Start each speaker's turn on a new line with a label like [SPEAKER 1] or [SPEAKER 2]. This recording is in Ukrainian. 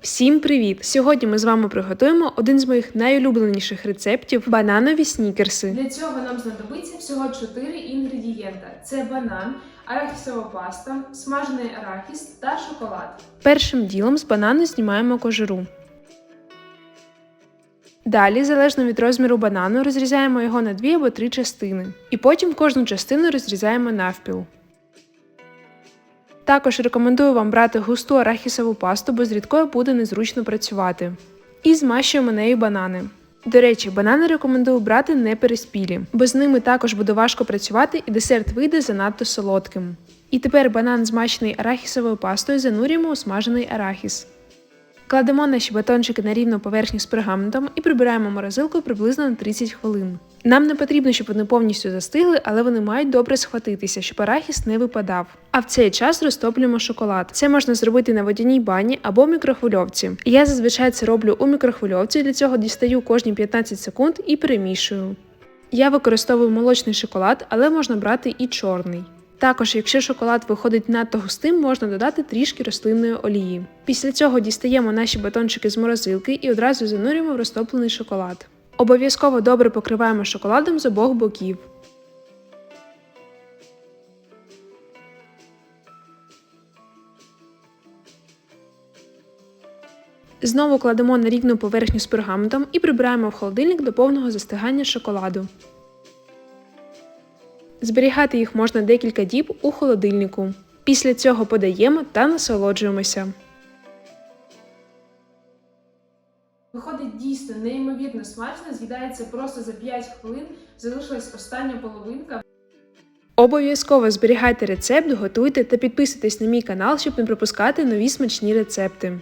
[SPEAKER 1] Всім привіт! Сьогодні ми з вами приготуємо один з моїх найулюбленіших рецептів бананові снікерси.
[SPEAKER 2] Для цього нам знадобиться всього 4 інгредієнта: це банан, арахісова паста, смажений арахіс та шоколад.
[SPEAKER 1] Першим ділом з банану знімаємо кожуру. Далі, залежно від розміру банану, розрізаємо його на дві або три частини. І потім кожну частину розрізаємо навпіл. Також рекомендую вам брати густу арахісову пасту, бо з рідкою буде незручно працювати. І змащуємо нею банани. До речі, банани рекомендую брати не переспілі, бо з ними також буде важко працювати і десерт вийде занадто солодким. І тепер банан, змащений арахісовою пастою, занурюємо у смажений арахіс. Кладемо наші батончики на рівну поверхню з пергаментом і прибираємо морозилку приблизно на 30 хвилин. Нам не потрібно, щоб вони повністю застигли, але вони мають добре схватитися, щоб арахіс не випадав. А в цей час розтоплюємо шоколад. Це можна зробити на водяній бані або в мікрохвильовці. Я зазвичай це роблю у мікрохвильовці, для цього дістаю кожні 15 секунд і перемішую. Я використовую молочний шоколад, але можна брати і чорний. Також, якщо шоколад виходить надто густим, можна додати трішки рослинної олії. Після цього дістаємо наші батончики з морозилки і одразу занурюємо в розтоплений шоколад. Обов'язково добре покриваємо шоколадом з обох боків. Знову кладемо на рівну поверхню з пергаментом і прибираємо в холодильник до повного застигання шоколаду. Зберігати їх можна декілька діб у холодильнику. Після цього подаємо та насолоджуємося.
[SPEAKER 2] Виходить дійсно неймовірно смачно, з'їдається просто за 5 хвилин. Залишилась остання половинка.
[SPEAKER 1] Обов'язково зберігайте рецепт, готуйте та підписуйтесь на мій канал, щоб не пропускати нові смачні рецепти.